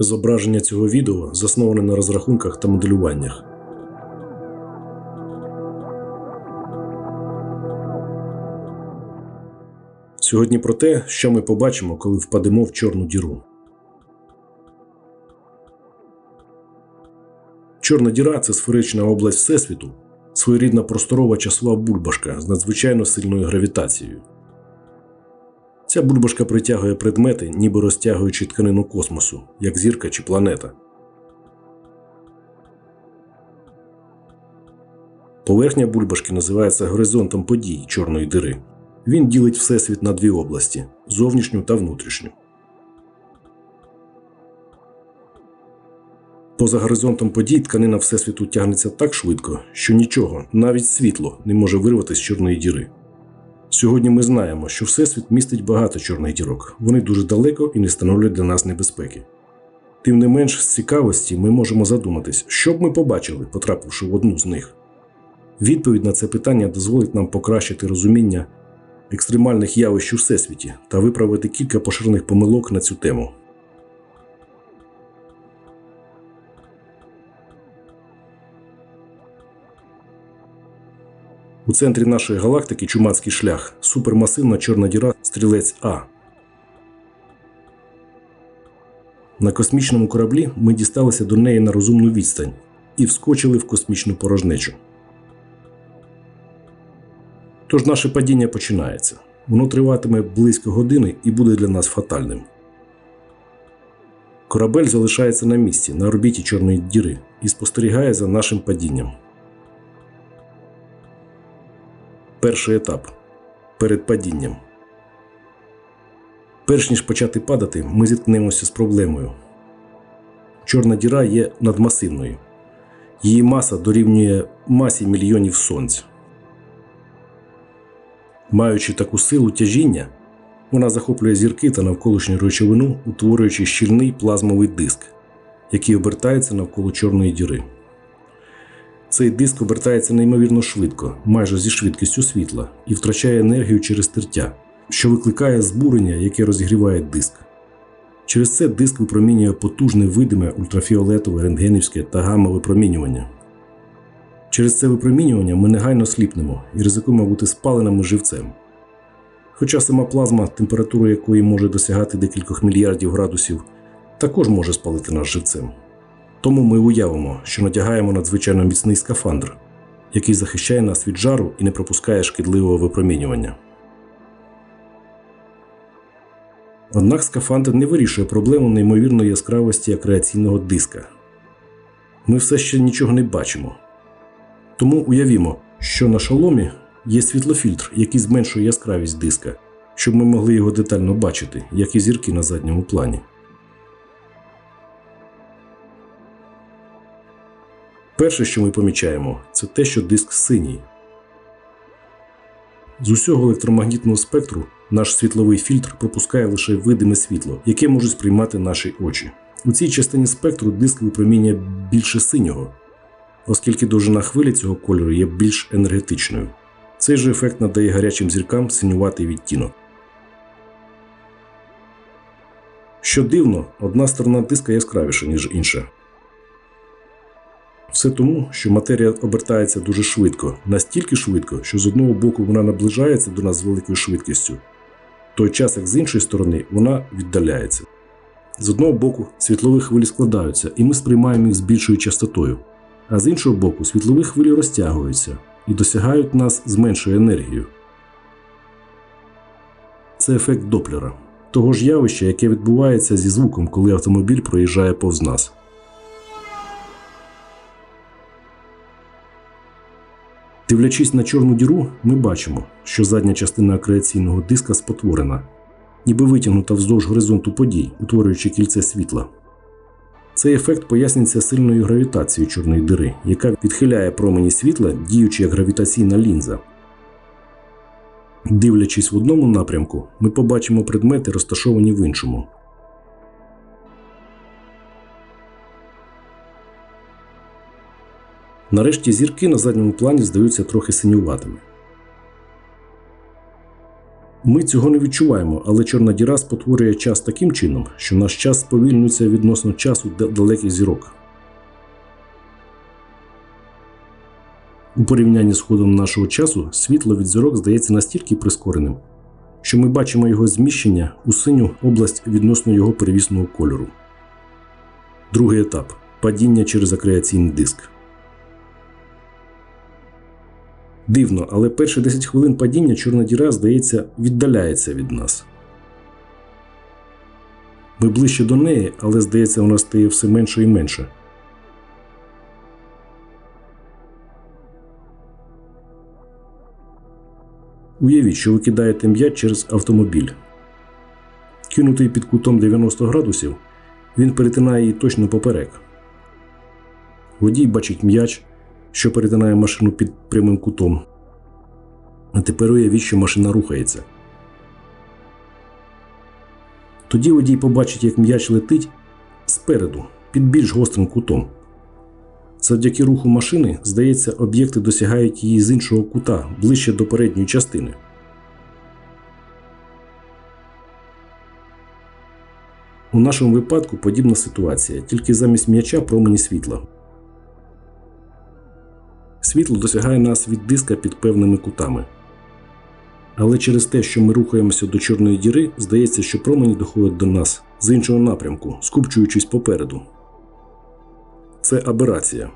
Зображення цього відео засноване на розрахунках та моделюваннях. Сьогодні про те, що ми побачимо, коли впадемо в чорну діру. Чорна діра це сферична область Всесвіту, своєрідна просторова часова бульбашка з надзвичайно сильною гравітацією. Ця бульбашка притягує предмети, ніби розтягуючи тканину космосу, як зірка чи планета. Поверхня бульбашки називається горизонтом подій чорної дири. Він ділить Всесвіт на дві області зовнішню та внутрішню. Поза горизонтом подій тканина Всесвіту тягнеться так швидко, що нічого, навіть світло, не може вирвати з чорної діри. Сьогодні ми знаємо, що Всесвіт містить багато чорних дірок. Вони дуже далеко і не становлять для нас небезпеки. Тим не менш, з цікавості ми можемо задуматись, що б ми побачили, потрапивши в одну з них. Відповідь на це питання дозволить нам покращити розуміння екстремальних явищ у всесвіті та виправити кілька поширених помилок на цю тему. У центрі нашої галактики чумацький шлях супермасивна чорна діра стрілець А. На космічному кораблі ми дісталися до неї на розумну відстань і вскочили в космічну порожнечу. Тож наше падіння починається. Воно триватиме близько години і буде для нас фатальним. Корабель залишається на місці на орбіті Чорної діри і спостерігає за нашим падінням. Перший етап перед падінням. Перш ніж почати падати, ми зіткнемося з проблемою. Чорна діра є надмасивною. Її маса дорівнює масі мільйонів сонць. Маючи таку силу тяжіння, вона захоплює зірки та навколишню речовину, утворюючи щільний плазмовий диск, який обертається навколо чорної діри. Цей диск обертається неймовірно швидко, майже зі швидкістю світла, і втрачає енергію через тертя, що викликає збурення, яке розігріває диск. Через це диск випромінює потужне видиме ультрафіолетове, рентгенівське та гамма випромінювання. Через це випромінювання ми негайно сліпнемо і ризикуємо бути спаленими живцем. Хоча сама плазма, температура якої може досягати декількох мільярдів градусів, також може спалити нас живцем. Тому ми уявимо, що надягаємо надзвичайно міцний скафандр, який захищає нас від жару і не пропускає шкідливого випромінювання. Однак скафандр не вирішує проблему неймовірної яскравості акреаційного диска. Ми все ще нічого не бачимо. Тому уявімо, що на шоломі є світлофільтр, який зменшує яскравість диска, щоб ми могли його детально бачити, як і зірки на задньому плані. Перше, що ми помічаємо, це те, що диск синій. З усього електромагнітного спектру наш світловий фільтр пропускає лише видиме світло, яке можуть сприймати наші очі. У цій частині спектру диск випромінює більше синього, оскільки довжина хвилі цього кольору є більш енергетичною. Цей же ефект надає гарячим зіркам синюватий відтінок. Що дивно, одна сторона диска яскравіша, ніж інша. Все тому, що матерія обертається дуже швидко, настільки швидко, що з одного боку вона наближається до нас з великою швидкістю, в той час як з іншої сторони вона віддаляється. З одного боку, світлові хвилі складаються, і ми сприймаємо їх з більшою частотою, а з іншого боку, світлові хвилі розтягуються і досягають нас з меншою енергією. Це ефект Доплера, того ж явища, яке відбувається зі звуком, коли автомобіль проїжджає повз нас. Дивлячись на чорну діру, ми бачимо, що задня частина акреаційного диска спотворена, ніби витягнута вздовж горизонту подій, утворюючи кільце світла. Цей ефект пояснюється сильною гравітацією чорної дири, яка відхиляє промені світла, діючи як гравітаційна лінза. Дивлячись в одному напрямку, ми побачимо предмети, розташовані в іншому. Нарешті зірки на задньому плані здаються трохи синюватими. Ми цього не відчуваємо, але чорна діра спотворює час таким чином, що наш час сповільнюється відносно часу далеких зірок. У порівнянні з ходом нашого часу світло від зірок здається настільки прискореним, що ми бачимо його зміщення у синю область відносно його перевісного кольору. Другий етап падіння через акреаційний диск. Дивно, але перші 10 хвилин падіння чорна діра, здається, віддаляється від нас. Ми ближче до неї, але здається, вона стає все менше і менше. Уявіть, що ви кидаєте м'яч через автомобіль. Кинутий під кутом 90 градусів, він перетинає її точно поперек. Водій бачить м'яч, що перетинає машину під прямим кутом. А тепер уявіть, що машина рухається. Тоді водій побачить, як м'яч летить спереду, під більш гострим кутом. Завдяки руху машини, здається, об'єкти досягають її з іншого кута, ближче до передньої частини. У нашому випадку подібна ситуація, тільки замість м'яча промені світла. Світло досягає нас від диска під певними кутами. Але через те, що ми рухаємося до чорної діри, здається, що промені доходять до нас з іншого напрямку, скупчуючись попереду. Це аберація.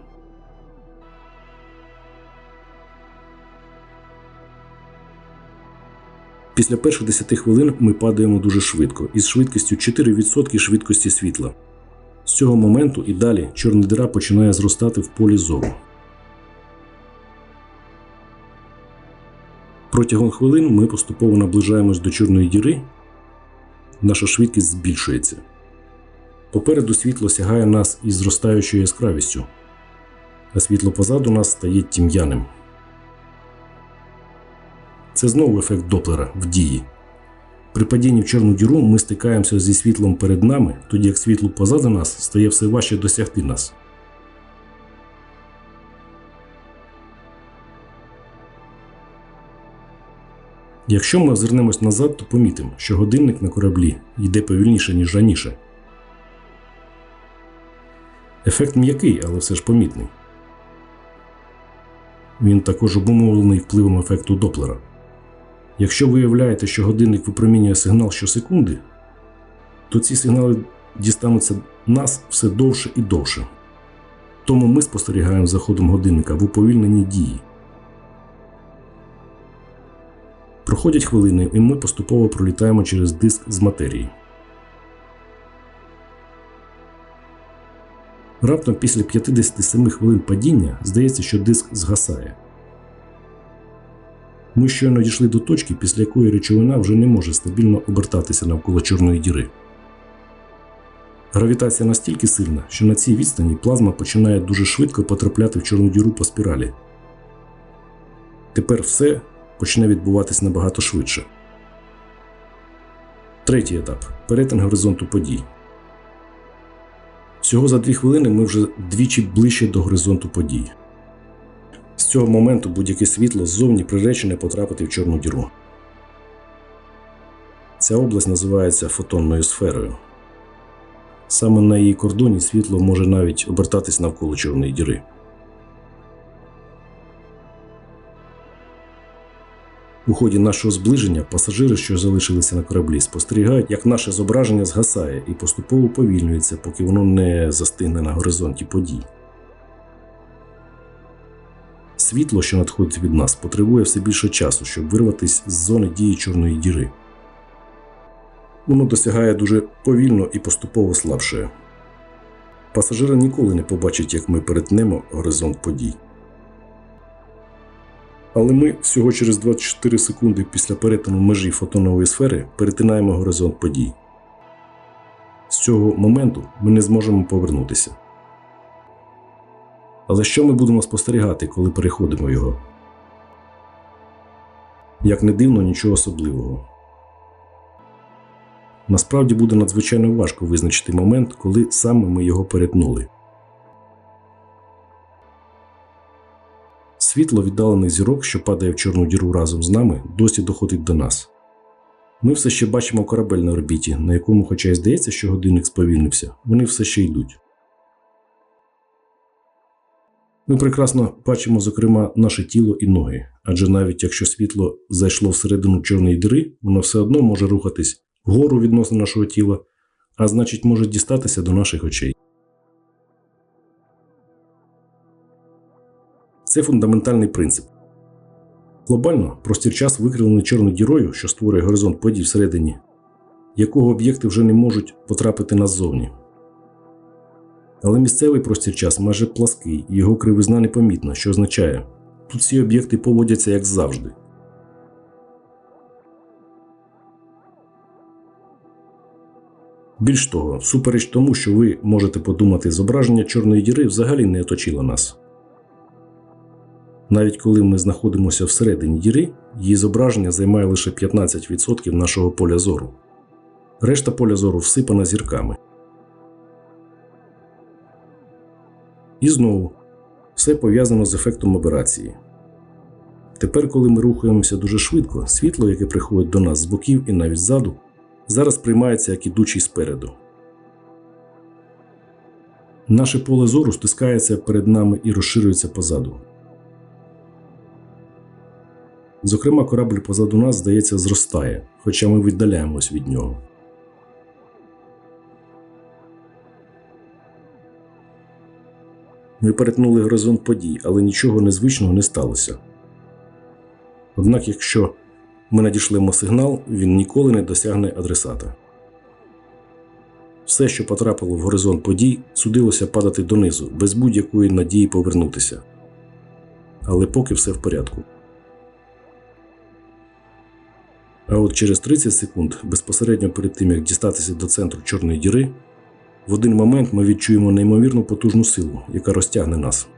Після перших 10 хвилин ми падаємо дуже швидко, із швидкістю 4% швидкості світла. З цього моменту і далі чорна дира починає зростати в полі зору. Протягом хвилин ми поступово наближаємось до чорної діри. Наша швидкість збільшується. Попереду світло сягає нас із зростаючою яскравістю, а світло позаду нас стає тім'яним. Це знову ефект Доплера в дії. При падінні в чорну діру ми стикаємося зі світлом перед нами, тоді як світло позаду нас стає все важче досягти нас. Якщо ми озирнемось назад, то помітимо, що годинник на кораблі йде повільніше, ніж раніше. Ефект м'який, але все ж помітний. Він також обумовлений впливом ефекту Доплера. Якщо ви уявляєте, що годинник випромінює сигнал щосекунди, то ці сигнали дістануться нас все довше і довше. Тому ми спостерігаємо за ходом годинника в уповільненій дії. Проходять хвилини, і ми поступово пролітаємо через диск з матерії. Раптом після 57 хвилин падіння здається, що диск згасає. Ми щойно дійшли до точки, після якої речовина вже не може стабільно обертатися навколо чорної діри. Гравітація настільки сильна, що на цій відстані плазма починає дуже швидко потрапляти в чорну діру по спіралі. Тепер все почне відбуватись набагато швидше. Третій етап перетин горизонту подій. Всього за дві хвилини ми вже двічі ближче до горизонту подій. З цього моменту будь-яке світло ззовні приречене потрапити в чорну діру. Ця область називається фотонною сферою. Саме на її кордоні світло може навіть обертатись навколо чорної діри. У ході нашого зближення пасажири, що залишилися на кораблі, спостерігають, як наше зображення згасає і поступово повільнюється, поки воно не застигне на горизонті подій. Світло, що надходить від нас, потребує все більше часу, щоб вирватися з зони дії чорної діри. Воно досягає дуже повільно і поступово слабшає. Пасажири ніколи не побачать, як ми перетнемо горизонт подій. Але ми всього через 24 секунди після перетину межі фотонової сфери перетинаємо горизонт подій. З цього моменту ми не зможемо повернутися. Але що ми будемо спостерігати, коли переходимо його? Як не дивно, нічого особливого. Насправді буде надзвичайно важко визначити момент, коли саме ми його перетнули. Світло віддалених зірок, що падає в чорну діру разом з нами, досі доходить до нас. Ми все ще бачимо корабель на орбіті, на якому, хоча й здається, що годинник сповільнився, вони все ще йдуть. Ми прекрасно бачимо, зокрема, наше тіло і ноги, адже навіть якщо світло зайшло всередину чорної діри, воно все одно може рухатись вгору відносно нашого тіла, а значить, може дістатися до наших очей. Це фундаментальний принцип. Глобально простір час викривлений чорною дірою, що створює горизонт подій всередині, якого об'єкти вже не можуть потрапити назовні. Але місцевий простір час майже плаский, і його кривизна непомітна, що означає, тут всі об'єкти поводяться як завжди. Більш того, всупереч тому, що ви можете подумати, зображення чорної діри взагалі не оточило нас. Навіть коли ми знаходимося всередині діри, її зображення займає лише 15% нашого поля зору. Решта поля зору всипана зірками. І знову все пов'язано з ефектом аберації. Тепер, коли ми рухаємося дуже швидко, світло, яке приходить до нас з боків і навіть ззаду, зараз приймається як ідучий спереду. Наше поле зору стискається перед нами і розширюється позаду. Зокрема, корабль позаду нас, здається, зростає, хоча ми віддаляємось від нього. Ми перетнули горизонт подій, але нічого незвичного не сталося. Однак, якщо ми надішлемо сигнал, він ніколи не досягне адресата. Все, що потрапило в горизонт подій, судилося падати донизу, без будь-якої надії повернутися. Але поки все в порядку. А от через 30 секунд, безпосередньо перед тим як дістатися до центру Чорної діри, в один момент ми відчуємо неймовірну потужну силу, яка розтягне нас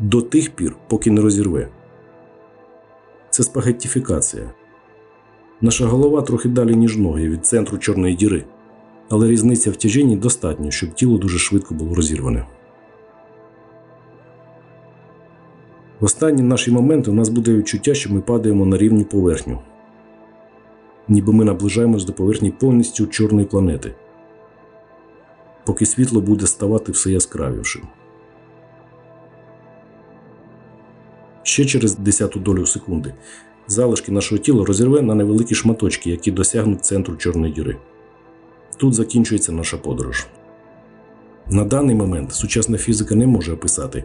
до тих пір, поки не розірве. Це спагеттифікація. Наша голова трохи далі, ніж ноги від центру Чорної діри, але різниця в тяжінні достатньо, щоб тіло дуже швидко було розірване. В останні наші моменти у нас буде відчуття, що ми падаємо на рівню поверхню, ніби ми наближаємось до поверхні повністю чорної планети поки світло буде ставати все яскравішим. Ще через десяту долю секунди залишки нашого тіла розірве на невеликі шматочки, які досягнуть центру Чорної діри. Тут закінчується наша подорож. На даний момент сучасна фізика не може описати,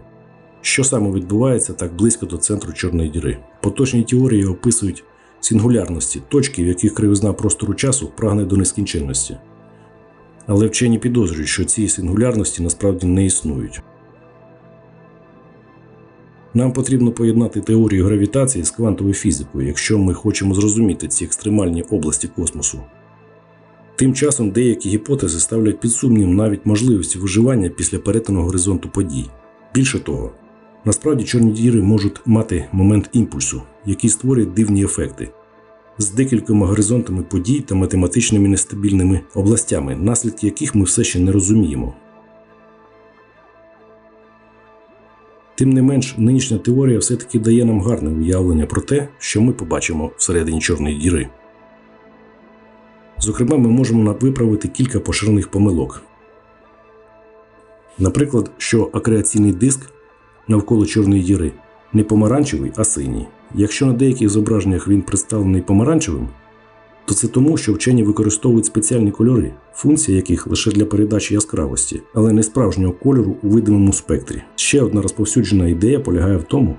що саме відбувається так близько до центру Чорної діри. Поточні теорії описують сингулярності, точки, в яких кривизна простору часу прагне до нескінченності. Але вчені підозрюють, що ці сингулярності насправді не існують. Нам потрібно поєднати теорію гравітації з квантовою фізикою, якщо ми хочемо зрозуміти ці екстремальні області космосу. Тим часом деякі гіпотези ставлять під сумнів навіть можливості виживання після перетину горизонту подій. Більше того, насправді чорні діри можуть мати момент імпульсу, який створює дивні ефекти, з декількома горизонтами подій та математичними нестабільними областями, наслідки яких ми все ще не розуміємо. Тим не менш, нинішня теорія все-таки дає нам гарне уявлення про те, що ми побачимо всередині Чорної діри. Зокрема, ми можемо виправити кілька поширених помилок. Наприклад, що акреаційний диск навколо Чорної діри не помаранчевий, а синій. Якщо на деяких зображеннях він представлений помаранчевим, то це тому, що вчені використовують спеціальні кольори, функція яких лише для передачі яскравості, але не справжнього кольору у видимому спектрі. Ще одна розповсюджена ідея полягає в тому,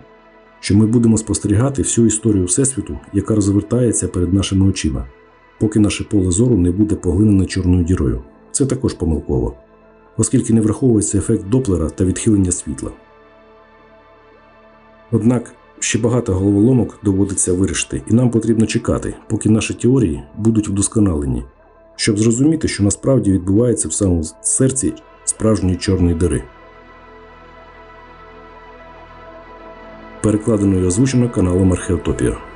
що ми будемо спостерігати всю історію Всесвіту, яка розвертається перед нашими очима, поки наше поле зору не буде поглинене чорною дірою. Це також помилково, оскільки не враховується ефект Доплера та відхилення світла. Однак ще багато головоломок доводиться вирішити, і нам потрібно чекати, поки наші теорії будуть вдосконалені, щоб зрозуміти, що насправді відбувається в самому серці справжньої чорної дири. Перекладено і озвучено каналом Археотопія.